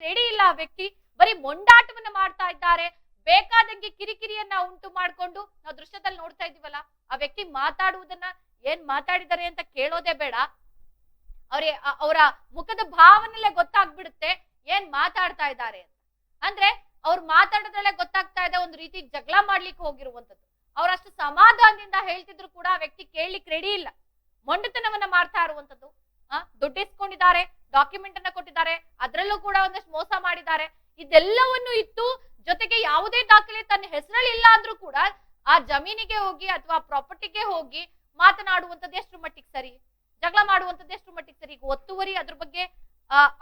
Ready ಇಲ್ಲ ಆ ವ್ಯಕ್ತಿ. ಬರೀ ಮೊಂಡಾಟವನ್ನ ಮಾಡ್ತಾ ಇದ್ದಾರೆ. ಬೇಕಾದಂಗೆ ಕಿರಿಕಿರಿಯನ್ನ ಉಂಟು ಮಾಡ್ಕೊಂಡು ನಾವು ದೃಶ್ಯದಲ್ಲಿ ನೋಡ್ತಾ ಇದೀವಲ್ಲ ಆ ವ್ಯಕ್ತಿ ಮಾತಾಡುವುದನ್ನ ಏನ್ ಮಾತಾಡಿದ್ದಾರೆ ಅಂತ ಕೇಳೋದೇ ಬೇಡ. ಅವ್ರ ಅವರ ಮುಖದ ಭಾವನೆಲ್ಲೇ ಗೊತ್ತಾಗ್ಬಿಡುತ್ತೆ ಏನ್ ಮಾತಾಡ್ತಾ ಇದ್ದಾರೆ ಅಂತ. ಅಂದ್ರೆ ಅವ್ರು ಮಾತಾಡೋದ್ರಲ್ಲೇ ಗೊತ್ತಾಗ್ತಾ ಇದೆ ಒಂದು ರೀತಿ ಜಗಳ ಮಾಡ್ಲಿಕ್ಕೆ ಹೋಗಿರುವಂತದ್ದು ಅವ್ರಷ್ಟು ಸಮಾಧಾನದಿಂದ ಹೇಳ್ತಿದ್ರು ಕೂಡ ಆ ವ್ಯಕ್ತಿ ಕೇಳಲಿಕ್ಕೆ ರೆಡಿ ಇಲ್ಲ. ಮೊಂಡತನವನ್ನ ಮಾಡ್ತಾ ಇರುವಂತದ್ದು ಆ ದುಡ್ಡು ಇಸ್ಕೊಂಡಿದ್ದಾರೆ ಡಾಕ್ಯುಮೆಂಟ್ ಅನ್ನ ಕೊಟ್ಟಿದ್ದಾರೆ. ಅದ್ರಲ್ಲೂ ಕೂಡ ಒಂದಷ್ಟು ಮೋಸ ಮಾಡಿದ್ದಾರೆ. ಇದೆಲ್ಲವನ್ನು ಇತ್ತು ಜೊತೆಗೆ ಯಾವುದೇ ದಾಖಲೆ ತನ್ನ ಹೆಸರಲ್ಲಿ ಇಲ್ಲ ಅಂದ್ರೂ ಕೂಡ ಆ ಜಮೀನಿಗೆ ಹೋಗಿ ಅಥವಾ ಪ್ರಾಪರ್ಟಿಗೆ ಹೋಗಿ ಮಾತನಾಡುವಂತದ್ದು ಎಷ್ಟು ಮಟ್ಟಿಗೆ ಸರಿ. ಜಗಳ ಮಾಡುವಂತದ್ದು ಎಷ್ಟು ಮಟ್ಟಿಗೆ ಸರಿ. ಈಗ ಒತ್ತುವರಿ ಅದ್ರ ಬಗ್ಗೆ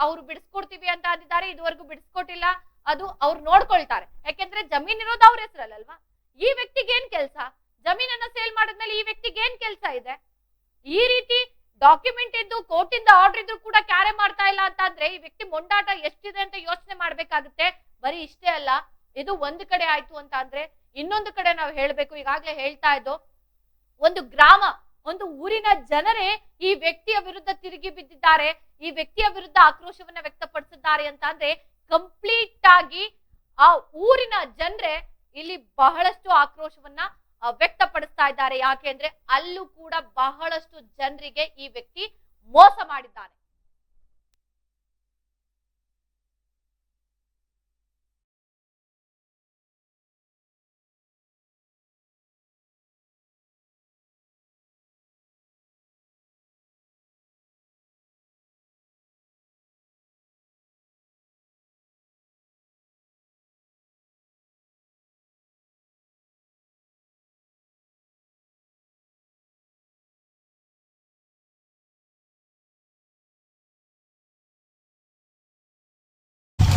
ಅವ್ರು ಬಿಡಿಸ್ಕೊಡ್ತೀವಿ ಅಂತ ಅಂದಿದ್ದಾರೆ. ಇದುವರೆಗೂ ಬಿಡಿಸ್ಕೊಟ್ಟಿಲ್ಲ. ಅದು ಅವ್ರು ನೋಡ್ಕೊಳ್ತಾರೆ. ಯಾಕೆಂದ್ರೆ ಜಮೀನ್ ಇರೋದು ಅವ್ರ ಹೆಸರಲ್ಲಲ್ವಾ? ಈ ವ್ಯಕ್ತಿಗೆ ಏನ್ ಕೆಲಸ? ಜಮೀನನ್ನ ಸೇಲ್ ಮಾಡಿದ್ಮೇಲೆ ಈ ವ್ಯಕ್ತಿಗೆ ಏನ್ ಕೆಲಸ ಇದೆ? ಈ ರೀತಿ ಡಾಕ್ಯುಮೆಂಟ್ ಇದ್ದು ಕೋರ್ಟಿಂದ ಆರ್ಡರ್ ಇದ್ರು ಕೂಡ ಕ್ಯಾರೆ ಮಾಡ್ತಾ ಇಲ್ಲ ಅಂತ ಅಂದ್ರೆ ಈ ವ್ಯಕ್ತಿ ಮೊಂಡಾಟ ಎಷ್ಟಿದೆ ಅಂತ ಯೋಚನೆ ಮಾಡ್ಬೇಕಾಗುತ್ತೆ? ಬರೀ ಇಷ್ಟೇ ಅಲ್ಲ, ಇದು ಒಂದು ಕಡೆ ಆಯ್ತು ಅಂತ ಅಂದ್ರೆ ಇನ್ನೊಂದು ಕಡೆ ನಾವು ಹೇಳ್ಬೇಕು. ಈಗಾಗ್ಲೇ ಹೇಳ್ತಾ ಇದ್ದು, ಒಂದು ಗ್ರಾಮ, ಒಂದು ಊರಿನ ಜನರೇ ಈ ವ್ಯಕ್ತಿಯ ವಿರುದ್ಧ ತಿರುಗಿ ಬಿದ್ದಿದ್ದಾರೆ. ಈ ವ್ಯಕ್ತಿಯ ವಿರುದ್ಧ ಆಕ್ರೋಶವನ್ನ ವ್ಯಕ್ತಪಡಿಸಿದ್ದಾರೆ ಅಂತ ಅಂದ್ರೆ ಕಂಪ್ಲೀಟ್ ಆಗಿ ಆ ಊರಿನ ಜನರೇ ಇಲ್ಲಿ ಬಹಳಷ್ಟು ಆಕ್ರೋಶವನ್ನ ವ್ಯಕ್ತಪಡಿಸ್ತಾ ಇದ್ದಾರೆ. ಯಾಕೆ ಅಂದ್ರೆ ಅಲ್ಲೂ ಕೂಡ ಬಹಳಷ್ಟು ಜನರಿಗೆ ಈ ವ್ಯಕ್ತಿ ಮೋಸ ಮಾಡಿದ್ದಾನೆ.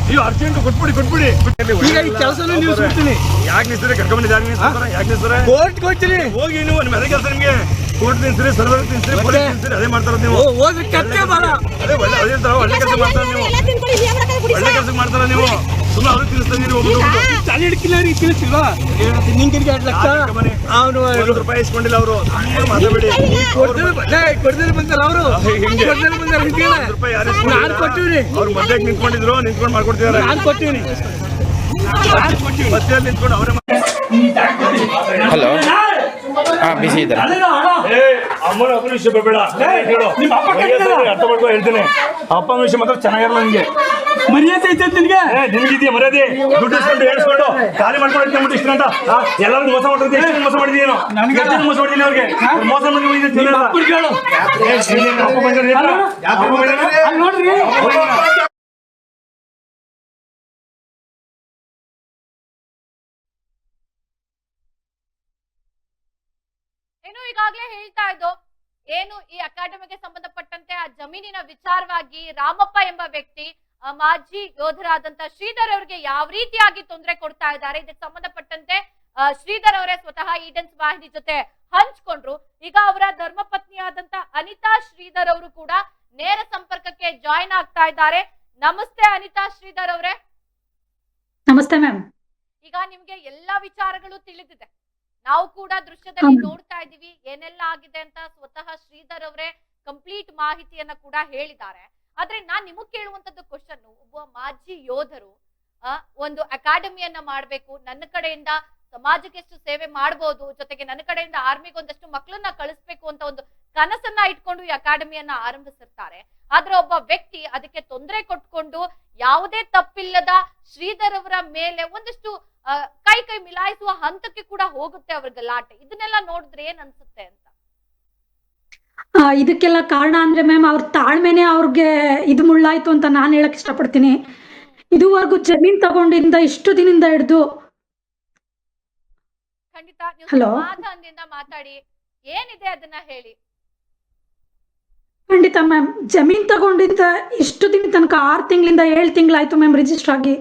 ನೀವು ಅರ್ಜೆಂಟ್ ಕೊಟ್ಬಿಡಿ ಕೊಟ್ಬಿಡಿ. ಈಗ ಈ ಕೆಲಸನೂ ಸುಡ್ತೀನಿ ಯಾಕೆ ನಿಲ್ಸಿದ್ರೆ ಕರ್ಕೊಂಡ್ಬಂದಿದ್ದು ಯಾಕೆ ನಿಲ್ಸಿದ್ರೆ ಕೋರ್ಟ್ ಹೋಗ್ತೀನಿ ಹೋಗಿ ನೀವು ನಿಮ್ಮ ಅದೇ ಕೆಲಸ ನಿಮಗೆ. ಕೋರ್ಟ್ ನಿಲ್ಸಿರಿ ಸರ್ವರ್ ನಿಲ್ಸಿರಿ ಪೊಲೀಸ್ ನಿಲ್ಸಿರಿ ಅದೇ ಮಾಡ್ತಾರ ನೀವು. ಓ, ಹೋದ್ರೆ ಕತ್ತೆ ಬರ. ಅದೇ ಒಳ್ಳೆ ಅದೇ ತರ ಒಳ್ಳೆ ಕೆಲಸ ಮಾಡ್ತಾರ ನೀವು. ಒಳ್ಳೆ ಕೆಲಸ ಮಾಡ್ತಾರ ನೀವು. ನಿಂಗೆ ಎರಡು ಲಕ್ಷ? ಅವನು ರೂಪಾಯಿ ಇಸ್ಕೊಂಡಿಲ್ಲ ಅವರು. ಮಾತಾಡಬೇಡಿ. ಬಂದಲ್ಲ ಅವರು? ನಾನು ಕೊಟ್ಟಿವ್ರಿ ಅವ್ರು ಮಧ್ಯಕ್ಕೆ ನಿಂತ್ಕೊಂಡಿದ್ರು ನಿಂತ್ಕೊಂಡು ನಾನು ಕೊಟ್ಟಿವ್ರಿ ನಿಂತ್ಕೊಂಡು ಅವರೇ ಹಲೋ ಹಾ ಬಿಸಿ ಇದ್ದಾರೆ? ಅಮ್ಮನ ಅಪ್ಪನ ವಿಷಯ ಬೇಡ ಹೇಳು. ನಿಮ್ಮ ಅಪ್ಪ ಅರ್ಥ ಮಾಡ್ಕೊ ಹೇಳ್ತೀನಿ. ಅಪ್ಪನ ವಿಷಯ ಮಾತ್ರ ಚೆನ್ನಾಗಿರಲ್ಲ ನಿಮಗೆ ಮರ್ಯಾದೆ ಐತೆ ನಿನಗೆ? ಏ ನಿನಗಿದೆಯಾ ಮರ್ಯಾದೆ? ದುಡ್ಡು ಇಸ್ಕೊಂಡು ಹೇಳಿಸ್ಕೊಂಡು ಖಾಲಿ ಮಾಡ್ಕೊಂಡು ಅಂದ್ಬಿಟ್ಟು ಇಷ್ಟ ಅಂತ ಎಲ್ಲರೂ ಮೋಸ ಮಾಡಿದ್ರೆ ಎಷ್ಟು ಮೋಸ ಮಾಡಿದೀನೋ ನನಗೆ- ಮೋಸ ಮಾಡಿದೀನಿ ಅವ್ರಿಗೆ? ಮೋಸ ಮಾಡಿ ಬಂದಿದ್ದಾನೆ? ಅಪ್ಪ? ಅಲ್ಲಿ? ನೋಡ್ರಿ ಏನು ಈಗಾಗ್ಲೇ ಹೇಳ್ತಾ ಇದ್ದು ಏನು ಈ ಅಕಾಡೆಮಿಗೆ ಸಂಬಂಧಪಟ್ಟಂತೆ ಆ ಜಮೀನಿನ ವಿಚಾರವಾಗಿ ರಾಮಪ್ಪ ಎಂಬ ವ್ಯಕ್ತಿ ಮಾಜಿ ಯೋಧರಾದಂತ ಶ್ರೀಧರ್ ಅವರಿಗೆ ಯಾವ ರೀತಿಯಾಗಿ ತೊಂದರೆ ಕೊಡ್ತಾ ಇದ್ದಾರೆ ಇದಕ್ಕೆ ಸಂಬಂಧಪಟ್ಟಂತೆ ಶ್ರೀಧರ್ ಅವರೇ ಸ್ವತಃ ಈಡನ್ಸ್ ವಾಹಿನಿ ಜೊತೆ ಹಂಚ್ಕೊಂಡ್ರು. ಈಗ ಅವರ ಧರ್ಮಪತ್ನಿಯಾದಂತ ಅನಿತಾ ಶ್ರೀಧರ್ ಅವರು ಕೂಡ ನೇರ ಸಂಪರ್ಕಕ್ಕೆ ಜಾಯಿನ್ ಆಗ್ತಾ ಇದ್ದಾರೆ. ನಮಸ್ತೆ ಅನಿತಾ ಶ್ರೀಧರ್ ಅವರೇ. ನಮಸ್ತೆ ಮ್ಯಾಮ್. ಈಗ ನಿಮ್ಗೆ ಎಲ್ಲಾ ವಿಚಾರಗಳು ತಿಳಿದಿದೆ. ನಾವು ಕೂಡ ದೃಶ್ಯದಲ್ಲಿ. ನೋಡ್ತಾ ಇದೀವಿ ಏನೆಲ್ಲ ಆಗಿದೆ ಅಂತ ಸ್ವತಃ ಶ್ರೀಧರ್ ಅವರೇ ಕಂಪ್ಲೀಟ್ ಮಾಹಿತಿಯನ್ನ ಕೂಡ ಹೇಳಿದ್ದಾರೆ ಆದ್ರೆ ನಾನ್ ನಿಮಗ್ ಕೇಳುವಂತದ್ದು ಕ್ವಶನ್ ಒಬ್ಬ ಮಾಜಿ ಯೋಧರು ಒಂದು ಅಕಾಡೆಮಿಯನ್ನ ಮಾಡ್ಬೇಕು ನನ್ನ ಕಡೆಯಿಂದ ಸಮಾಜಕ್ಕೆ ಎಷ್ಟು ಸೇವೆ ಮಾಡ್ಬೋದು ಜೊತೆಗೆ ನನ್ನ ಕಡೆಯಿಂದ ಆರ್ಮಿಗೆ ಒಂದಷ್ಟು ಮಕ್ಕಳನ್ನ ಕಳಿಸ್ಬೇಕು ಅಂತ ಒಂದು ಕನಸನ್ನ ಇಟ್ಕೊಂಡು ಈ ಅಕಾಡೆಮಿಯನ್ನ ಆರಂಭಿಸಿರ್ತಾರೆ ಆದ್ರೆ ಒಬ್ಬ ವ್ಯಕ್ತಿ ಅದಕ್ಕೆ ತೊಂದರೆ ಕೊಟ್ಕೊಂಡು ಯಾವುದೇ ತಪ್ಪಿಲ್ಲದ ಶ್ರೀಧರ್ ಅವರ ಮೇಲೆ ಒಂದಷ್ಟು ಕೈ ಕೈ ಮಿಲಾಯಿಸುವ ಹಂತಕ್ಕೆ ಕೂಡ ಹೋಗುತ್ತೆ ಅವ್ರ ಗಲಾಟೆ ಇದನ್ನೆಲ್ಲ ನೋಡಿದ್ರೆ ಏನ್ ಅನ್ಸುತ್ತೆ ಅಂತ? ಇದಕ್ಕೆಲ್ಲ ಕಾರಣ ಅಂದ್ರೆ ಮ್ಯಾಮ್ ಅವ್ರ ತಾಳ್ಮೆನೆ ಅವ್ರಿಗೆ ಇದು ಮುಳ್ಳಾಯ್ತು ಅಂತ ನಾನು ಹೇಳಕ್ ಇಷ್ಟಪಡ್ತೀನಿ. ಇದುವರೆಗೂ ಜಮೀನ್ ತಗೊಂಡಿಂದ ಇಷ್ಟು ದಿನದಿಂದ ಹಿಡ್ದು ಖಂಡಿತ? ಮಾತಾಡಿ. ಏನಿದೆ ಅದನ್ನ ಹೇಳಿ. ಖಂಡಿತ ಮ್ಯಾಮ್ ಜಮೀನ್ ತಗೊಂಡಿದ್ದ ಇಷ್ಟು ದಿನ ತನಕ ಆರು ತಿಂಗಳಿಂದ ಏಳು ತಿಂಗಳಾಯ್ತು ಮ್ಯಾಮ್ ರಿಜಿಸ್ಟರ್ ಆಗಿ.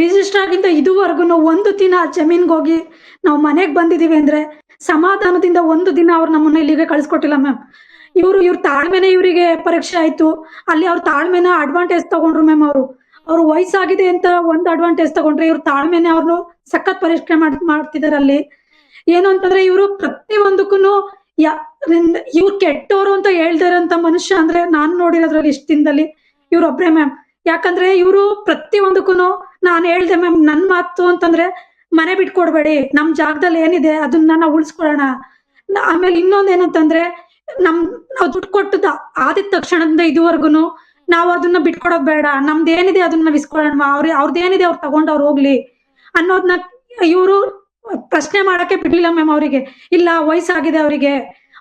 ರಿಜಿಸ್ಟರ್ ಆಗಿಂದ ಇದುವರೆಗೂ ಒಂದು ದಿನ ಜಮೀನ್ಗೆ ಹೋಗಿ ನಾವು ಮನೆಗೆ ಬಂದಿದ್ದೀವಿ ಅಂದ್ರೆ ಸಮಾಧಾನದಿಂದ ಒಂದು ದಿನ ಅವ್ರು ನಮ್ಮನ್ನ ಇಲ್ಲಿಗೆ ಕಳಿಸ್ಕೊಟ್ಟಿಲ್ಲ ಮ್ಯಾಮ್ ಇವರು ಇವ್ರ ತಾಳ್ಮೆನೆ ಇವರಿಗೆ ಪರೀಕ್ಷೆ ಆಯ್ತು. ಅಲ್ಲಿ ಅವ್ರ ತಾಳ್ಮೆನ ಅಡ್ವಾಂಟೇಜ್ ತಗೊಂಡ್ರು ಮ್ಯಾಮ್ ಅವರು. ಅವ್ರು ವಯಸ್ಸಾಗಿದೆ ಅಂತ ಒಂದು ಅಡ್ವಾಂಟೇಜ್ ತಗೊಂಡ್ರೆ ಇವ್ರ ತಾಳ್ಮೆನೆ ಅವ್ರನ್ನು ಸಖತ್ ಪರೀಕ್ಷೆ ಮಾಡ್, ಮಾಡ್ತಿದಾರೆ ಅಲ್ಲಿ. ಏನು ಅಂತಂದ್ರೆ ಇವರು ಪ್ರತಿಯೊಂದಕ್ಕೂ ಯಾ ಇವ್ರು ಕೆಟ್ಟವರು ಅಂತ ಹೇಳ್ದಾರಂತ ಮನುಷ್ಯ ಅಂದ್ರೆ ನಾನು ನೋಡಿರೋದ್ರಲ್ಲಿ ಇಷ್ಟ ದಿನದಲ್ಲಿ ಇವ್ರೊಬ್ರೆ ಮ್ಯಾಮ್ ಯಾಕಂದ್ರೆ ಇವರು ಪ್ರತಿಯೊಂದಕ್ಕೂ ನಾನು ಹೇಳ್ದೆ ಮ್ಯಾಮ್ ನನ್ ಮಾತು ಅಂತಂದ್ರೆ ಮನೆ ಬಿಟ್ಕೊಡ್ಬೇಡಿ, ನಮ್ ಜಾಗದಲ್ಲಿ ಏನಿದೆ ಅದನ್ನ ನಾವು ಉಳಿಸ್ಕೊಳ್ಳೋಣ. ಆಮೇಲೆ ಇನ್ನೊಂದ್ ಏನಂತಂದ್ರೆ ನಮ್ ನಾವು ದುಡ್ಡು ಕೊಟ್ಟದ ಆದಿದ ತಕ್ಷಣದಿಂದ ಇದುವರೆಗೂ ನಾವು ಅದನ್ನ ಬಿಟ್ಕೊಡೋದ್ ಬೇಡ, ನಮ್ದು ಏನಿದೆ ಅದನ್ನ ಇಸ್ಕೊಳ್ಳೋಣ ಅವ್ರ ಅವ್ರದ್ದೇನಿದೆ ಅವ್ರು ತಗೊಂಡ್ ಅವ್ರು ಹೋಗ್ಲಿ ಅನ್ನೋದನ್ನ ಇವರು ಪ್ರಶ್ನೆ ಮಾಡಕ್ಕೆ ಬಿಡ್ಲಿಲ್ಲ ಮ್ಯಾಮ್ ಅವರಿಗೆ. ಇಲ್ಲ ವಯಸ್ಸಾಗಿದೆ ಅವರಿಗೆ.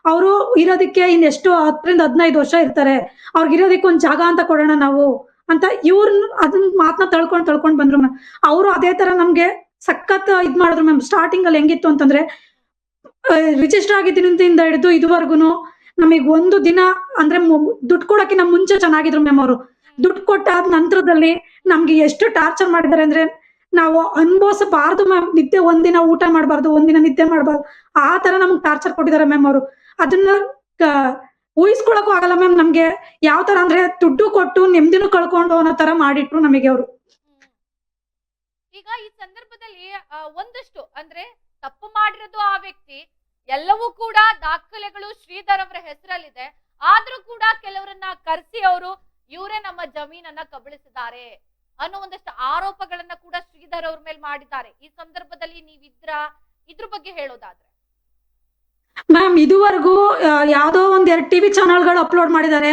ಅವರು ಇರೋದಕ್ಕೆ ಇನ್ನೆಷ್ಟು ಹತ್ತರಿಂದ ಹದಿನೈದು ವರ್ಷ ಇರ್ತಾರೆ. ಅವ್ರಿಗೆ ಇರೋದಕ್ಕೆ ಒಂದ್ ಜಾಗ ಅಂತ ಕೊಡೋಣ ನಾವು ಅಂತ ಇವ್ರನ್ನ ಅದನ್ನ ಮಾತನ್ನ ತಳ್ಕೊಂಡ್ ತಳ್ಕೊಂಡು ಬಂದ್ರು ಮ್ಯಾಮ್. ಅವರು ಅದೇ ತರ ನಮ್ಗೆ ಸಖತ್ ಇದ್ ಮಾಡಿದ್ರು ಮ್ಯಾಮ್. ಸ್ಟಾರ್ಟಿಂಗ್ ಅಲ್ಲಿ ಹೆಂಗಿತ್ತು ಅಂತಂದ್ರೆ ರಿಜಿಸ್ಟರ್ ಆಗಿದ್ದಿಂದ ಹಿಡಿದು ಇದುವರೆಗೂ ನಮಗೆ ಒಂದು ದಿನ ಅಂದ್ರೆ ದುಡ್ಡು ಕೊಡಕ್ಕಿಂತ ಮುಂಚೆ ಚೆನ್ನಾಗಿದ್ರು ಮ್ಯಾಮ್ ಅವರು. ದುಡ್ಡು ಕೊಟ್ಟಾದ ನಂತರದಲ್ಲಿ ನಮ್ಗೆ ಎಷ್ಟು ಟಾರ್ಚರ್ ಮಾಡಿದ್ದಾರೆ ಅಂದ್ರೆ ನಾವು ಅನುಭವಿಸಬಾರ್ದು ಮ್ಯಾಮ್. ನಿದ್ದೆ ಒಂದಿನ ಊಟ ಮಾಡಬಾರ್ದು, ಒಂದಿನ ನಿದ್ದೆ ಮಾಡಬಾರ್ದು. ಆ ತರ ನಮ್ಗೆ ಟಾರ್ಚರ್ ಕೊಟ್ಟಿದ್ದಾರೆ ಮ್ಯಾಮ್ ಅವರು. ಅದನ್ನ ಊಹಿಸ್ಕೊಳಕ್ಕೂ ಆಗಲ್ಲ ಮ್ಯಾಮ್ ನಮ್ಗೆ. ಯಾವ ತರ ಅಂದ್ರೆ ದುಡ್ಡು ಕೊಟ್ಟು ನೆಮ್ಮದಿನೂ ಕಳ್ಕೊಂಡು ಅನ್ನೋ ತರ ಮಾಡಿಟ್ರು ನಮಗೆ ಅವರು. ಈಗ ಈ ಸಂದರ್ಭದಲ್ಲಿ ಒಂದಷ್ಟು ಅಂದ್ರೆ ತಪ್ಪು ಮಾಡಿರೋದು ಆ ವ್ಯಕ್ತಿ, ಎಲ್ಲವೂ ಕೂಡ ದಾಖಲೆಗಳು ಶ್ರೀಧರ್ ಅವರ ಹೆಸರಲ್ಲಿದೆ. ಆದ್ರೂ ಕೂಡ ಕೆಲವರನ್ನ ಕರೆಸಿ ಅವರು ಇವರೇ ನಮ್ಮ ಜಮೀನನ್ನ ಕಬಳಿಸಿದ್ದಾರೆ ಅನ್ನೋ ಒಂದಷ್ಟು ಆರೋಪಗಳನ್ನ ಕೂಡ ಶ್ರೀಧರ್ ಅವ್ರ ಮೇಲೆ ಮಾಡಿದ್ದಾರೆ. ಈ ಸಂದರ್ಭದಲ್ಲಿ ನೀವಿದ್ರ? ಇದ್ರ ಬಗ್ಗೆ ಹೇಳೋದಾದ್ರೆ. ಮ್ಯಾಮ್ ಇದುವರೆಗೂ ಯಾವುದೋ ಒಂದ್ ಎರಡು ಟಿವಿ ಚಾನಲ್ಗಳು ಅಪ್ಲೋಡ್ ಮಾಡಿದ್ದಾರೆ.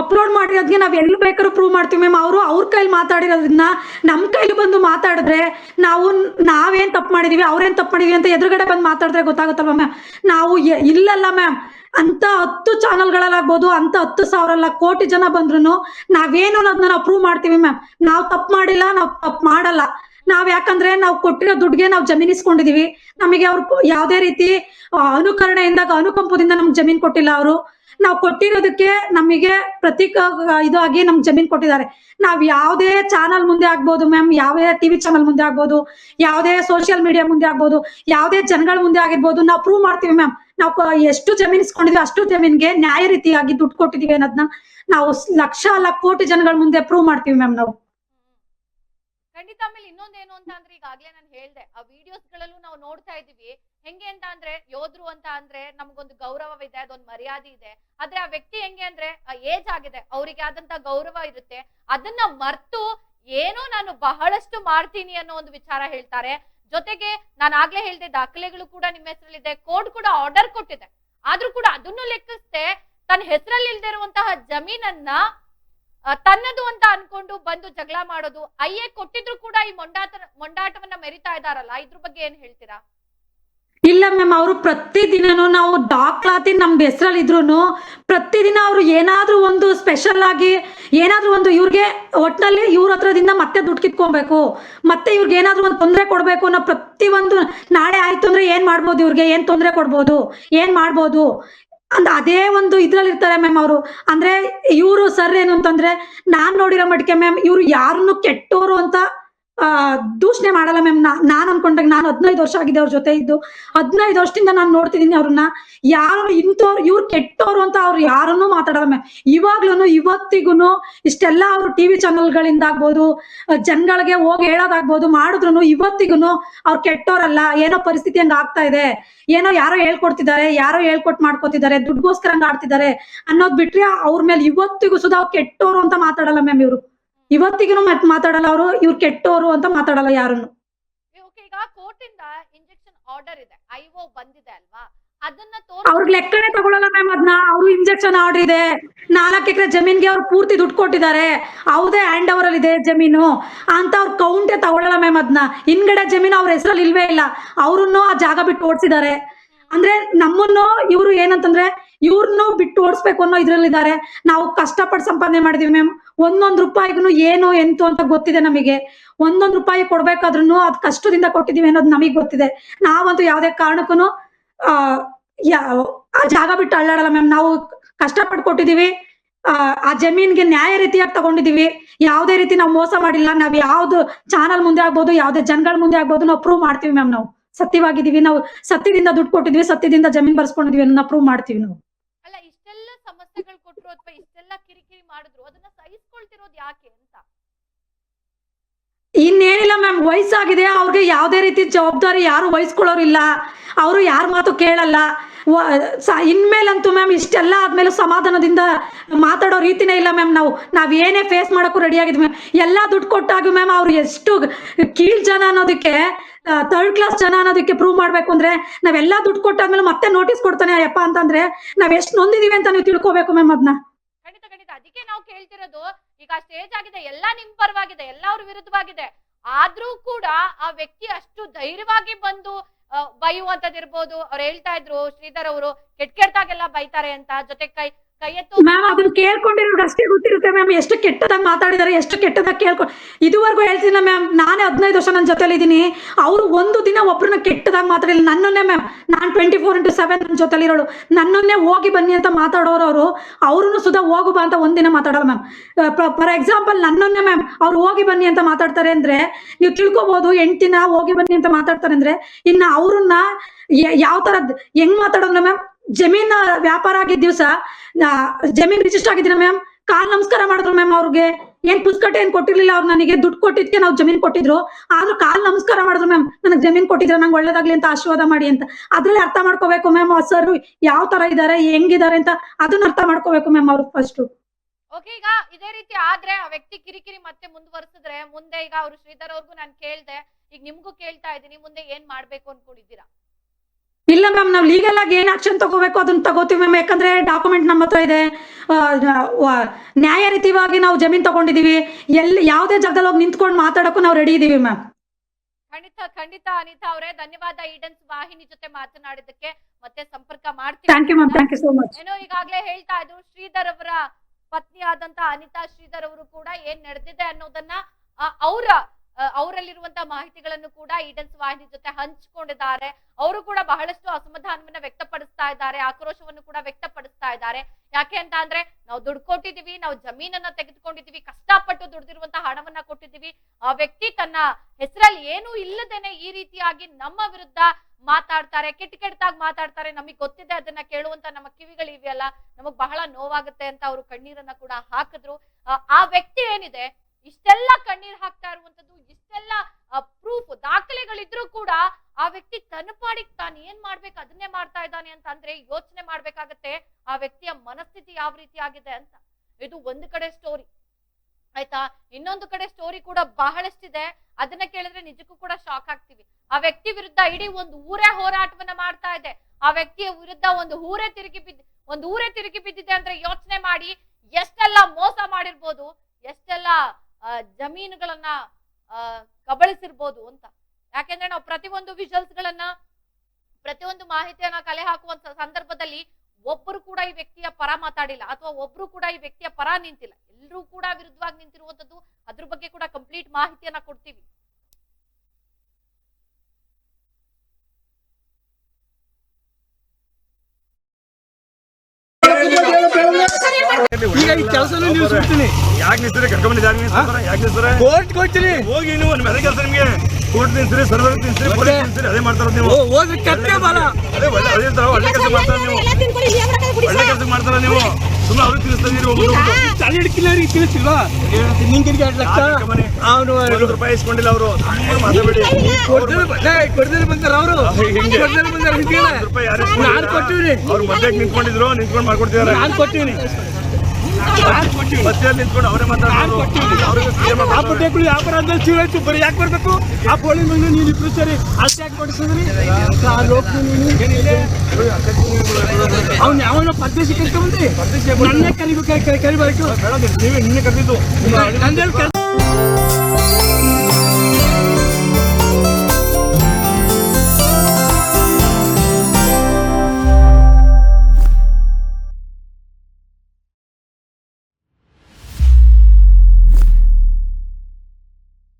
ಅಪ್ಲೋಡ್ ಮಾಡಿರೋದ್ಗೆ ನಾವ್ ಎಲ್ಲಿ ಬೇಕಾದ್ರೂ ಪ್ರೂವ್ ಮಾಡ್ತೀವಿ ಮ್ಯಾಮ್ ಅವರು ಅವ್ರ ಕೈಲಿ ಮಾತಾಡಿರೋದನ್ನ ನಮ್ ಕೈಲಿ ಬಂದು ಮಾತಾಡಿದ್ರೆ ನಾವು ನಾವೇನ್ ತಪ್ಪು ಮಾಡಿದೀವಿ, ಅವ್ರೇನ್ ತಪ್ಪು ಮಾಡಿದೀವಿ ಅಂತ ಎದುರುಗಡೆ ಬಂದು ಮಾತಾಡಿದ್ರೆ ಗೊತ್ತಾಗುತ್ತಲ್ವ ಮ್ಯಾಮ್ ನಾವು ಇಲ್ಲಲ್ಲ ಮ್ಯಾಮ್ ಅಂತ ಹತ್ತು ಚಾನಲ್ಗಳಲ್ಲಾಗ್ಬೋದು ಅಂತ ಹತ್ತು ಸಾವಿರ ಅಲ್ಲ ಕೋಟಿ ಜನ ಬಂದ್ರು ನಾವೇನು ಅನ್ನೋದನ್ನ ನಾವು ಮಾಡ್ತೀವಿ ಮ್ಯಾಮ್ ನಾವು ತಪ್ಪು ಮಾಡಿಲ್ಲ, ನಾವು ತಪ್ಪು ಮಾಡಲ್ಲ. ನಾವ್ ಯಾಕಂದ್ರೆ ನಾವು ಕೊಟ್ಟಿರೋ ದುಡ್ಡಿಗೆ ನಾವು ಜಮೀನಿಸ್ಕೊಂಡಿದೀವಿ. ನಮಗೆ ಅವ್ರು ಯಾವ್ದೇ ರೀತಿ ಅನುಕರಣೆಯಿಂದ ಅನುಕಂಪದಿಂದ ನಮ್ಗೆ ಜಮೀನ್ ಕೊಟ್ಟಿಲ್ಲ ಅವರು. ನಾವು ಕೊಟ್ಟಿರೋದಕ್ಕೆ ನಮಗೆ ಪ್ರತೀಕ ಇದಾಗಿ ನಮ್ಗೆ ಜಮೀನ್ ಕೊಟ್ಟಿದ್ದಾರೆ. ನಾವ್ ಯಾವುದೇ ಚಾನಲ್ ಮುಂದೆ ಆಗ್ಬೋದು ಮ್ಯಾಮ್, ಯಾವುದೇ ಟಿವಿ ಚಾನಲ್ ಮುಂದೆ ಆಗ್ಬೋದು, ಯಾವುದೇ ಸೋಷಿಯಲ್ ಮೀಡಿಯಾ ಮುಂದೆ ಆಗ್ಬೋದು, ಯಾವುದೇ ಜನಗಳ ಮುಂದೆ ಆಗಿರ್ಬೋದು, ನಾವು ಪ್ರೂವ್ ಮಾಡ್ತೀವಿ ಮ್ಯಾಮ್. ನಾವು ಎಷ್ಟು ಜಮೀನ್ ಇಸ್ಕೊಂಡಿದ್ವಿ ಅಷ್ಟು ಜಮೀನ್ಗೆ ನ್ಯಾಯ ರೀತಿಯಾಗಿ ದುಡ್ಡು ಕೊಟ್ಟಿದೀವಿ ಅನ್ನೋದನ್ನ ನಾವು ಲಕ್ಷ ಅಲ್ಲ ಕೋಟಿ ಜನಗಳ ಮುಂದೆ ಪ್ರೂವ್ ಮಾಡ್ತೀವಿ ಮ್ಯಾಮ್ ನಾವು. ಖಂಡಿತ ಆಮೇಲೆ ಇನ್ನೊಂದೇನು ಅಂತ ಅಂದ್ರೆ ಈಗಾಗ್ಲೇ ನಾನು ಹೇಳ್ದೆ, ಆ ವಿಡಿಯೋಸ್ ಗಳಲ್ಲೂ ನಾವು ನೋಡ್ತಾ ಇದೀವಿ ಹೆಂಗೆ ಅಂತ ಅಂದ್ರೆ ಯೋಧರು ಅಂತ ಅಂದ್ರೆ ನಮ್ಗೊಂದು ಗೌರವವಿದೆ, ಅದೊಂದು ಮರ್ಯಾದೆ ಇದೆ. ಆದ್ರೆ ಆ ವ್ಯಕ್ತಿ ಹೆಂಗೆ ಅಂದ್ರೆ ಆ ಏಜ್ ಆಗಿದೆ, ಅವರಿಗೆ ಆದಂತ ಗೌರವ ಇರುತ್ತೆ. ಅದನ್ನ ಮರ್ತು ಏನೋ ನಾನು ಬಹಳಷ್ಟು ಮಾಡ್ತೀನಿ ಅನ್ನೋ ಒಂದು ವಿಚಾರ ಹೇಳ್ತಾರೆ. ಜೊತೆಗೆ ನಾನು ಆಗ್ಲೇ ಹೇಳ್ದೆ, ದಾಖಲೆಗಳು ಕೂಡ ನಿಮ್ಮ ಹೆಸರಲ್ಲಿದೆ ಕೋರ್ಟ್ ಕೂಡ ಆರ್ಡರ್ ಕೊಟ್ಟಿದೆ. ಆದ್ರೂ ಕೂಡ ಅದನ್ನು ಲೆಕ್ಕಿಸ್ದೆ ತನ್ನ ಹೆಸರಲ್ಲಿ ಇಲ್ದೇ ಇರುವಂತಹ ಜಮೀನನ್ನ ತನ್ನದು ಅಂತ ಅನ್ಕೊಂಡು ಬಂದು ಜಗಳ ಮಾಡೋದು ಐಎ ಕೊಟ್ಟಿದ್ರು ಕೂಡ ಈ ಮೊಂಡಾಟ ಮೊಂಡಾಟವನ್ನ ಮೆರಿತಾ ಇದಾರಲ್ಲ, ಇದ್ರ ಬಗ್ಗೆ ಏನ್ ಹೇಳ್ತೀರಾ? ಇಲ್ಲ ಮ್ಯಾಮ್, ಅವರು ಪ್ರತಿದಿನನೂ ನಾವು ದಾಖಲಾತಿ ನಮ್ದು ಹೆಸರಲ್ಲಿ ಇದ್ರು ಪ್ರತಿದಿನ ಅವರು ಏನಾದ್ರೂ ಒಂದು ಸ್ಪೆಷಲ್ ಆಗಿ ಏನಾದ್ರೂ ಒಂದು ಇವ್ರಿಗೆ ಒಟ್ನಲ್ಲಿ ಇವ್ರ ಹತ್ರದಿಂದ ಮತ್ತೆ ದುಡ್ಡು ಕಿತ್ಕೊಬೇಕು, ಮತ್ತೆ ಇವ್ರಿಗೆ ಏನಾದ್ರೂ ಒಂದು ತೊಂದರೆ ಕೊಡ್ಬೇಕು ಅನ್ನೋ ಒಂದು ನಾಳೆ ಆಯ್ತು ಅಂದ್ರೆ ಏನ್ ಮಾಡ್ಬೋದು ಇವ್ರಿಗೆ? ಏನ್ ತೊಂದರೆ ಕೊಡ್ಬೋದು? ಏನ್ ಮಾಡ್ಬೋದು? ಅಂದ್ ಅದೇ ಒಂದು ಇದ್ರಲ್ಲಿ ಇರ್ತಾರೆ ಮ್ಯಾಮ್ ಅವರು. ಅಂದ್ರೆ ಇವರು ಸರ್ ಏನು ಅಂತಂದ್ರೆ, ನಾನ್ ನೋಡಿರೋ ಮಟ್ಟಿಗೆ ಮ್ಯಾಮ್ ಇವ್ರು ಯಾರನ್ನು ಕೆಟ್ಟೋರು ಅಂತ ಆ, ದೂಷಣೆ ಮಾಡಲ್ಲ ಮ್ಯಾಮ್ ನಾನ್ ಅನ್ಕೊಂಡಾಗ ನಾನು ಹದಿನೈದು ವರ್ಷ ಆಗಿದೆ ಅವ್ರ ಜೊತೆ ಇದ್ದು. ಹದಿನೈದು ವರ್ಷದಿಂದ ನಾನು ನೋಡ್ತಿದ್ದೀನಿ ಅವ್ರನ್ನ. ಯಾರು ಇಂಥವ್ರು ಇವ್ರು ಕೆಟ್ಟೋರು ಅಂತ ಅವ್ರು ಯಾರನ್ನೂ ಮಾತಾಡಲ್ಲ ಮ್ಯಾಮ್ ಇವಾಗ್ಲೂ ಇವತ್ತಿಗೂ ಇಷ್ಟೆಲ್ಲ ಅವರು ಟಿವಿ ಚಾನಲ್ಗಳಿಂದ ಆಗ್ಬೋದು ಜನಗಳಿಗೆ ಹೋಗಿ ಹೇಳೋದಾಗ್ಬೋದು ಮಾಡಿದ್ರು ಇವತ್ತಿಗೂ ಅವ್ರು ಕೆಟ್ಟೋರಲ್ಲ. ಏನೋ ಪರಿಸ್ಥಿತಿ ಹಂಗ ಆಗ್ತಾ ಇದೆ. ಏನೋ ಯಾರೋ ಹೇಳ್ಕೊಡ್ತಿದ್ದಾರೆ, ಯಾರೋ ಹೇಳ್ಕೊಟ್ ಮಾಡ್ಕೊತಿದ್ದಾರೆ ದುಡ್ಗೋಸ್ಕರ ಹಂಗ ಆಡ್ತಿದ್ದಾರೆ ಅನ್ನೋದ್ ಬಿಟ್ರೆ ಅವ್ರ ಮೇಲೆ ಇವತ್ತಿಗೂ ಸುದಾ ಅವ್ರು ಕೆಟ್ಟೋರು ಅಂತ ಮಾತಾಡಲ್ಲ ಮ್ಯಾಮ್ ಇವರು. ಇವತ್ತಿಗೂ ಮತ್ ಮಾತಾಡಲ್ಲ ಅವರು ಇವ್ರು ಕೆಟ್ಟವರು ಅಂತ ಮಾತಾಡಲ್ಲ ಯಾರನ್ನು ಈಗ ಕೋರ್ಟ್ ಇಂದ ಇಂಜೆಕ್ಷನ್ ಆರ್ಡರ್ ಇದೆ ಐಒ ಬಂದಿದೆ ಅಲ್ವಾ? ಅದನ್ನ ಅವ್ರಿಗೆ ಲೆಕ್ಕನೆ ತಗೊಳಲ್ಲ ಮ್ಯಾಮ್ ಅದನ್ನ ಅವ್ರು ಇಂಜೆಕ್ಷನ್ ಆರ್ಡರ್ ಇದೆ. ನಾಲ್ಕು ಎಕರೆ ಜಮೀನ್ಗೆ ಅವ್ರು ಪೂರ್ತಿ ದುಡ್ಡು ಕೊಟ್ಟಿದ್ದಾರೆ. ಅವ್ರದೇ ಹ್ಯಾಂಡ್ ಓವರ್ ಅಲ್ಲಿ ಇದೆ ಜಮೀನು. ಅಂತ ಅವ್ರ ಕೌಂಟೇ ತಗೊಳಲ್ಲ ಮ್ಯಾಮ್ ಅದನ್ನ ಹಿಂದ್ಗಡೆ ಜಮೀನು ಅವ್ರ ಹೆಸರಲ್ಲಿ ಇಲ್ವೇ ಇಲ್ಲ. ಅವ್ರನ್ನು ಆ ಜಾಗ ಬಿಟ್ಟು ಓಡಿಸಿದ್ದಾರೆ. ಅಂದ್ರೆ ನಮ್ಮನ್ನು ಇವ್ರು ಏನಂತಂದ್ರೆ ಇವ್ರನ್ನು ಬಿಟ್ಟು ಓಡಿಸ್ಬೇಕು ಅನ್ನೋ ಇದ್ರಲ್ಲಿದ್ದಾರೆ. ನಾವು ಕಷ್ಟಪಟ್ಟು ಸಂಪಾದನೆ ಮಾಡಿದೀವಿ ಮ್ಯಾಮ್ ಒಂದೊಂದ್ ರೂಪಾಯಿಗೂ ಏನು ಎಂತು ಅಂತ ಗೊತ್ತಿದೆ ನಮಗೆ. ಒಂದೊಂದ್ ರೂಪಾಯಿ ಕೊಡ್ಬೇಕಾದ್ರೂ ಅದ್ ಕಷ್ಟದಿಂದ ಕೊಟ್ಟಿದೀವಿ ಅನ್ನೋದು ನಮಗೆ ಗೊತ್ತಿದೆ. ನಾವಂತೂ ಯಾವ್ದೇ ಕಾರಣಕ್ಕೂ ಆ ಜಾಗ ಬಿಟ್ಟು ಅಳ್ಳಾಡಲ್ಲ ಮ್ಯಾಮ್. ನಾವು ಕಷ್ಟಪಟ್ಟು ಕೊಟ್ಟಿದೀವಿ ಆ, ಆ ಜಮೀನ್ಗೆ ನ್ಯಾಯ ರೀತಿಯಾಗಿ ತಗೊಂಡಿದೀವಿ ಯಾವ್ದೇ ರೀತಿ ನಾವು ಮೋಸ ಮಾಡಿಲ್ಲ ನಾವ್ ಯಾವ್ದು ಚಾನಲ್ ಮುಂದೆ ಆಗ್ಬೋದು ಯಾವ್ದೇ ಜನಗಳ ಮುಂದೆ ಆಗ್ಬೋದು ನಾವು ಪ್ರೂವ್ ಮಾಡ್ತೀವಿ ಮ್ಯಾಮ್ ನಾವು. ಸತ್ಯವಾಗಿದ್ದೀವಿ. ನಾವು ಸತ್ಯದಿಂದ ದುಡ್ಡು ಕೊಟ್ಟಿದ್ವಿ ಸತ್ಯದಿಂದ ಜಮೀನ್ ಬರ್ಸ್ಕೊಂಡಿದೀವಿ ಅನ್ನೋದನ್ನ ಪ್ರೂವ್ ಮಾಡ್ತೀವಿ ನಾವು ಅಲ್ಲ ಇಷ್ಟೆಲ್ಲ ಸಮಸ್ಯೆಗಳು ಕೊಟ್ರು ಅಥವಾ ಇಷ್ಟೆಲ್ಲ ಕಿರಿಕಿರಿ ಮಾಡಿದ್ರು ಅದನ್ನ ಸಹಿಸ್ಕೊಳ್ತಿರೋದು ಯಾಕೆ ಅಂತ? ಇನ್ನೇನಿಲ್ಲ ಮ್ಯಾಮ್ ವಯಸ್ಸಾಗಿದೆ ಅವ್ರಿಗೆ ಯಾವುದೇ ರೀತಿ ಜವಾಬ್ದಾರಿ ಯಾರು ವಹಿಸ್ಕೊಳ್ಳೋರಿಲ್ಲ ಅವರು ಯಾರ ಮಾತು ಕೇಳಲ್ಲ. ಇನ್ಮೇಲಂತೂ ಮ್ಯಾಮ್ ಇಷ್ಟೆಲ್ಲ ಆದ್ಮೇಲೆ ಸಮಾಧಾನದಿಂದ ಮಾತಾಡೋ ರೀತಿನೇ ಇಲ್ಲ ಮ್ಯಾಮ್ ನಾವು. ನಾವ್ ಏನೇ ಫೇಸ್ ಮಾಡೋಕ್ಕೂ ರೆಡಿ ಆಗಿದ್ವಿ ಮ್ಯಾಮ್. ಎಲ್ಲ ದುಡ್ಡು ಕೊಟ್ಟಾಗ ಮ್ಯಾಮ್ ಅವ್ರು ಎಷ್ಟು ಕೀಳ್ ಜನ ಅನ್ನೋದಕ್ಕೆ ಥರ್ಡ್ ಕ್ಲಾಸ್ ಜನ ಅನ್ನೋದಕ್ಕೆ ಪ್ರೂವ್ ಮಾಡ್ಬೇಕು ಅಂದ್ರೆ ನಾವೆಲ್ಲ ದುಡ್ಡು ಕೊಟ್ಟಾದ್ಮೇಲೆ ಮತ್ತೆ ನೋಟಿಸ್ ಕೊಡ್ತಾನೆ ಅಯ್ಯಪ್ಪ ಅಂತಂದ್ರೆ ನಾವ್ ಎಷ್ಟು ನೊಂದಿದೀವಿ ಅಂತ ನೀವು ತಿಳ್ಕೊಬೇಕು ಮ್ಯಾಮ್ ಅದನ್ನ ಖಂಡಿತ ಖಂಡಿತ. ಅದಕ್ಕೆ ನಾವು ಕೇಳ್ತಿರೋದು ಈಗ ಸ್ಟೇಜ್ ಆಗಿದೆ, ಎಲ್ಲ ನಿಮ್ ಪರವಾಗಿದೆ, ಎಲ್ಲ ವಿರುದ್ಧವಾಗಿದೆ. ಆದ್ರೂ ಕೂಡ ಆ ವ್ಯಕ್ತಿ ಅಷ್ಟು ಧೈರ್ಯವಾಗಿ ಬಂದು ಬೈಯುವಂತದಿರ್ಬೋದು ಅವ್ರು ಹೇಳ್ತಾ ಇದ್ರು, ಶ್ರೀಧರ್ ಅವರು ಕೆಟ್ಟ ಕೆಟ್ಟದಾಗೆಲ್ಲ ಬೈತಾರೆ ಅಂತ. ಜೊತೆ ಕೈ ಮ್ಯಾಮ್, ಅದನ್ನ ಕೇಳ್ಕೊಂಡಿರೋರ್ಗೆ ಅಷ್ಟೇ ಗೊತ್ತಿರುತ್ತೆ ಮ್ಯಾಮ್. ಎಷ್ಟು ಕೆಟ್ಟದಾಗ ಮಾತಾಡಿದಾರೆ, ಎಷ್ಟು ಕೆಟ್ಟದಾಗ ಕೇಳ್ಕೊಂಡು ಇದುವರೆಗೂ ಹೇಳ್ತಿಲ್ಲ ಮ್ಯಾಮ್, ನಾನೇ ಹದಿನೈದು ವರ್ಷ ನನ್ನ ಜೊತೆಲಿ ಇದ್ದೀನಿ ಅವರು ಒಂದು ದಿನ ಒಬ್ರನ್ನ ಕೆಟ್ಟದಾಗ ಮಾತಾಡಿಲ್ಲ. ನನ್ನನ್ನೇ ಮ್ಯಾಮ್, ನಾನು ಟ್ವೆಂಟಿ ಫೋರ್ ಇಂಟು ಸೆವೆನ್ ನನ್ನ ಜೊತೆಲಿರೋಳು. ನನ್ನನ್ನೇ ಹೋಗಿ ಬನ್ನಿ ಅಂತ ಮಾತಾಡೋರು ಅವರು. ಅವ್ರನ್ನು ಸುಧಾ ಹೋಗು ಬಾ ಅಂತ ಒಂದಿನ ಮಾತಾಡೋಲ್ಲ ಮ್ಯಾಮ್. ಫಾರ್ ಎಕ್ಸಾಂಪಲ್ ನನ್ನನ್ನೇ ಮ್ಯಾಮ್, ಅವ್ರು ಹೋಗಿ ಬನ್ನಿ ಅಂತ ಮಾತಾಡ್ತಾರೆ ಅಂದ್ರೆ, ನೀವು ತಿಳ್ಕೊಬೋದು ಎಂಟು ದಿನ ಹೋಗಿ ಬನ್ನಿ ಅಂತ ಮಾತಾಡ್ತಾರೆ ಅಂದ್ರೆ, ಇನ್ನ ಅವ್ರನ್ನ ಯಾವ ತರ ಹೆಂಗ್ ಮಾತಾಡೋಣ ಮ್ಯಾಮ್ ಜಮೀನ್ ವ್ಯಾಪಾರ ಆಗಿದ್ದ ದಿವಸ ಜಮೀನ್ ರಿಜಿಸ್ಟರ್ ಆಗಿದ್ದೀನ ಮ್ಯಾಮ್ ಕಾಲ್ ನಮಸ್ಕಾರ ಮಾಡಿದ್ರು ಮ್ಯಾಮ್ ಅವ್ರಿಗೆ. ಏನ್ ಪುಸ್ತಕ ಏನ್ ಕೊಟ್ಟಿರ್ಲಿಲ್ಲ ಅವ್ರು ನನಗೆ. ದುಡ್ಡು ಕೊಟ್ಟಿದ್ಕೆ ನಾವು ಜಮೀನ್ ಕೊಟ್ಟಿದ್ರು. ಆದ್ರೂ ಕಾಲ್ ನಮಸ್ಕಾರ ಮಾಡಿದ್ರು ಮ್ಯಾಮ್ ನನಗೆ ಜಮೀನ್ ಕೊಟ್ಟಿದ್ರೆ ನಂಗೆ ಒಳ್ಳೇದಾಗ್ಲಿ ಅಂತ ಆಶೀರ್ವಾದ ಮಾಡಿ ಅಂತ. ಅದ್ರಲ್ಲಿ ಅರ್ಥ ಮಾಡ್ಕೋಬೇಕು ಮ್ಯಾಮ್ ಸರ್ ಯಾವ ತರ ಇದಾರೆ ಹೆಂಗಿದ್ದಾರೆ ಅಂತ ಅದನ್ನ ಅರ್ಥ ಮಾಡ್ಕೋಬೇಕು ಮ್ಯಾಮ್ ಅವ್ರು ಫಸ್ಟ್ ಓಕೆ, ಈಗ ಇದೇ ರೀತಿ ಆದ್ರೆ ಆ ವ್ಯಕ್ತಿ ಕಿರಿಕಿರಿ ಮತ್ತೆ ಮುಂದುವರೆಸಿದ್ರೆ, ಮುಂದೆ ಈಗ ಅವ್ರು ಶ್ರೀಧರ್ ಅವ್ರಿಗೂ ನಾನು ಕೇಳ್ದೆ, ಈಗ ನಿಮ್ಗೂ ಕೇಳ್ತಾ ಇದ್ದೀನಿ, ಮುಂದೆ ಏನ್ ಮಾಡ್ಬೇಕು ಅನ್ಕೊಂಡಿದ್ದೀರಾ? ಇಲ್ಲ ಮ್ಯಾಮ್ ನಾವು ಲೀಗಲ್ ಆಗಿ ಏನ್ ಆಕ್ಷನ್ ತಗೋಬೇಕು ಅದನ್ನ ತಗೋತೀವಿ ಮ್ಯಾಮ್. ಯಾಕಂದ್ರೆ ಡಾಕ್ಯುಮೆಂಟ್ ನಮ್ಮ ಹತ್ರ ಇದೆ. ನ್ಯಾಯ ರೀತಿಯಾಗಿ ನಾವು ಜಮೀನ್ ತಗೊಂಡಿದೀವಿ. ಎಲ್ಲಿ ಯಾವುದೇ ಜಾಗದಲ್ಲಿ ಹೋಗಿ ನಿಂತ್ಕೊಂಡು ಮಾತಾಡಕ್ಕೂ ನಾವು ರೆಡಿ ಇದೀವಿ ಮ್ಯಾಮ್. ಖಂಡಿತ ಖಂಡಿತ ಅನಿತಾ ಅವರೇ ಧನ್ಯವಾದ ಈಡನ್ಸ್ ವಾಹಿನಿ ಜೊತೆ ಮಾತನಾಡಿದಕ್ಕೆ ಮತ್ತೆ ಸಂಪರ್ಕ ಮಾಡ್ತೀವಿ. Thank you ma'am thank you so much ಏನೋ ಈಗಾಗ್ಲೇ ಹೇಳ್ತಾ ಇದ್ರು ಶ್ರೀಧರ್ ಅವರ ಪತ್ನಿ ಆದಂತ ಅನಿತಾ ಶ್ರೀಧರ್ ಅವರು ಕೂಡ ಏನ್ ನಡೆದಿದೆ ಅನ್ನೋದನ್ನ ಅವರ ಅವರಲ್ಲಿರುವಂತಹ ಮಾಹಿತಿಗಳನ್ನು ಕೂಡ ಈಡನ್ಸ್ ವಾಹಿನಿ ಜೊತೆ ಹಂಚಿಕೊಂಡಿದ್ದಾರೆ. ಅವರು ಕೂಡ ಬಹಳಷ್ಟು ಅಸಮಾಧಾನವನ್ನ ವ್ಯಕ್ತಪಡಿಸ್ತಾ ಇದ್ದಾರೆ, ಆಕ್ರೋಶವನ್ನು ಕೂಡ ವ್ಯಕ್ತಪಡಿಸ್ತಾ ಇದ್ದಾರೆ. ಯಾಕೆ ಅಂತ ಅಂದ್ರೆ, ನಾವು ದುಡ್ಡು ಕೊಟ್ಟಿದ್ದೀವಿ, ನಾವು ಜಮೀನನ್ನ ತೆಗೆದುಕೊಂಡಿದೀವಿ ಕಷ್ಟಪಟ್ಟು ದುಡ್ದಿರುವಂತಹ ಹಣವನ್ನ ಕೊಟ್ಟಿದ್ದೀವಿ. ಆ ವ್ಯಕ್ತಿ ತನ್ನ ಹೆಸರಲ್ಲಿ ಏನೂ ಇಲ್ಲದೇನೆ ಈ ರೀತಿಯಾಗಿ ನಮ್ಮ ವಿರುದ್ಧ ಮಾತಾಡ್ತಾರೆ, ಕೆಟ್ಟ ಕೆಟ್ಟದಾಗಿ ಮಾತಾಡ್ತಾರೆ. ನಮಗೆ ಗೊತ್ತಿದೆ ಅದನ್ನ ಕೇಳುವಂತ ನಮ್ಮ ಕಿವಿಗಳಿವೆಯಲ್ಲ ನಮಗ್ ಬಹಳ ನೋವಾಗುತ್ತೆ ಅಂತ ಅವರು ಕಣ್ಣೀರನ್ನ ಕೂಡ ಹಾಕಿದ್ರು. ಆ ವ್ಯಕ್ತಿ ಏನಿದೆ ಇಷ್ಟೆಲ್ಲ ಕಣ್ಣೀರ್ ಹಾಕ್ತಾ ಇರುವಂತದ್ದು ಇಷ್ಟೆಲ್ಲ ಪ್ರೂಫ್ ದಾಖಲೆಗಳಿದ್ರು ಕೂಡ ಆ ವ್ಯಕ್ತಿ ತನ್ನ ಪಾಡಿಗೆ ತಾನು ಏನ್ ಮಾಡ್ಬೇಕು, ಅದನ್ನೇ ಮಾಡ್ತಾ ಇದ್ದಾನೆ ಅಂತ ಅಂದ್ರೆ ಯೋಚನೆ ಮಾಡ್ಬೇಕಾಗತ್ತೆ ಆ ವ್ಯಕ್ತಿಯ ಮನಸ್ಥಿತಿ ಯಾವ ರೀತಿ ಆಗಿದೆ ಅಂತ. ಇದು ಒಂದು ಕಡೆ ಸ್ಟೋರಿ ಆಯ್ತಾ? ಇನ್ನೊಂದು ಕಡೆ ಸ್ಟೋರಿ ಕೂಡ ಬಹಳಷ್ಟಿದೆ. ಅದನ್ನ ಕೇಳಿದ್ರೆ ನಿಜಕ್ಕೂ ಕೂಡ ಶಾಕ್ ಆಗ್ತೀವಿ. ಆ ವ್ಯಕ್ತಿ ವಿರುದ್ಧ ಇಡೀ ಒಂದು ಊರೇ ಹೋರಾಟವನ್ನ ಮಾಡ್ತಾ ಇದೆ. ಆ ವ್ಯಕ್ತಿಯ ವಿರುದ್ಧ ಒಂದು ಊರೇ ತಿರುಗಿ ಬಿದ್ದ, ಒಂದು ಊರೇ ತಿರುಗಿ ಬಿದ್ದಿದೆ ಅಂದ್ರೆ ಯೋಚನೆ ಮಾಡಿ ಎಷ್ಟೆಲ್ಲ ಮೋಸ ಮಾಡಿರ್ಬೋದು, ಎಷ್ಟೆಲ್ಲ ಜಮೀನುಗಳನ್ನ ಕಬಳಿಸಿರ್ಬೋದು ಅಂತ. ಯಾಕೆಂದ್ರೆ ನಾವು ಪ್ರತಿಯೊಂದು ವಿಜುವಲ್ಸ್ ಗಳನ್ನ ಪ್ರತಿಯೊಂದು ಮಾಹಿತಿಯನ್ನ ಕಲೆ ಹಾಕುವಂತ ಸಂದರ್ಭದಲ್ಲಿ ಒಬ್ಬರು ಕೂಡ ಈ ವ್ಯಕ್ತಿಯ ಪರ ಮಾತಾಡಿಲ್ಲ, ಅಥವಾ ಒಬ್ರು ಕೂಡ ಈ ವ್ಯಕ್ತಿಯ ಪರ ನಿಂತಿಲ್ಲ. ಎಲ್ಲರೂ ಕೂಡ ವಿರುದ್ಧವಾಗಿ ನಿಂತಿರುವಂತದ್ದು ಅದ್ರ ಬಗ್ಗೆ ಕೂಡ ಕಂಪ್ಲೀಟ್ ಮಾಹಿತಿಯನ್ನ ಕೊಡ್ತೀವಿ. ಈಗ ಈ ಕೆಲಸನ ನಿಲ್ಲಿಸ್ಬಿಡ್ತೀನಿ ಯಾಕೆ ನಿಲ್ಸಿದ್ರೆ ಕರ್ಕೊಂಡ್ ಯಾಕೆ ನಿಲ್ಸಿದ್ರೆ ಕೋರ್ಟ್ ಕೊಡ್ತೀನಿ ಹೋಗಿ ನೀವು ಒಂದು ಮನೆ ಕೆಲಸ ನಿಮ್ಗೆ ಕೋರ್ಟ್ ನಿಲ್ಸಿರಿ ಸರ್ವರ್ ನಿಲ್ಸಿರಿ ಪೊಲೀಸ್ ನಿಲ್ಸಿರಿ ಅದೇ ಮಾಡ್ತಾರ ನೀವು ಹೋದ್ರೆ ಕತ್ತೆ ಬಲ ಅದೇ ಒಳ್ಳೆ ಅದೇ ತರ ಒಳ್ಳೆ ಕೆಲಸ ಮಾಡ್ತಾರ ನೀವು ಒಳ್ಳೆ ಕೆಲಸ ಮಾಡ್ತಾರ ನೀವು ಸುಮ್ಮನೆ ಅವ್ರಿಗೆ ತಿಳಿಸ್ತಾ ಇದೀರಿ ಹೋಗ್ಬಿಟ್ಟು ತಲೆ ಹಿಡ್ಕಿಲ್ಲ ರೀ ತಿಳಿಸಿಲ್ವಾ ಎರಡು ಲಕ್ಷ ಅವನು ಒಂದು ರೂಪಾಯಿ ಇಸ್ಕೊಂಡಿಲ್ಲ ಅವರು ಮಾತಾಡಬೇಡಿ ಕೊಡ್ದಲ್ಲಿ ಬಂದಾರ ಅವರು. ಕೊಡ್ದಲ್ಲಿ ಬಂದಾರ ರೂಪಾಯಿ ಯಾರು ನಾನು ಕೊಟ್ಟಿವ್ರಿ ಅವ್ರು ನಿಂತ್ಕೊಂಡಿದ್ರು ನಿಂತ್ಕೊಂಡು ಮಾಡ್ಕೊಡ್ತಿದಾರೆ ನಾನು ಕೊಡ್ತೀನಿ ನಾನು ಕೊಟ್ಟಿವ್ರಿ ಮಧ್ಯದಲ್ಲಿ ನಿಂತ್ಕೊಂಡು ಅವರೇ ಮಾತಾಡ್ತಾರೆ ಅವ್ರಿಗೆ ಕ್ಲಿಯರ್ ಆ ಮಾಡ್ತಾರೆ ಬಡ್ಡೆಗಳು ವ್ಯಾಪಾರ ಅಂದ್ರೆ ಚೂರಾಯ್ತು ಬರೀ ಯಾಕೆ ಬರ್ಬೇಕು? ಆ ಪೋಳಿ ಮೇಲೆ ನೀನು ಇಬ್ರು ಸರಿ ಅಷ್ಟೇ ಯಾಕೆ ಕೊಡಿಸಿದ್ರಿ ಆ ಲೋಕ ಅವ್ನು ಯಾವನೋ ಪರ್ದೇಶಿ ಕರ್ಕೊಂಡ್ಬಂದ್ರಿ ನನ್ನೇ ಕಲಿಬೇಕು ಕಲಿಬೇಕು ನೀವೇ ನಿನ್ನೆ ಕರೆದಿದ್ದು. ನಂದೇಳಿ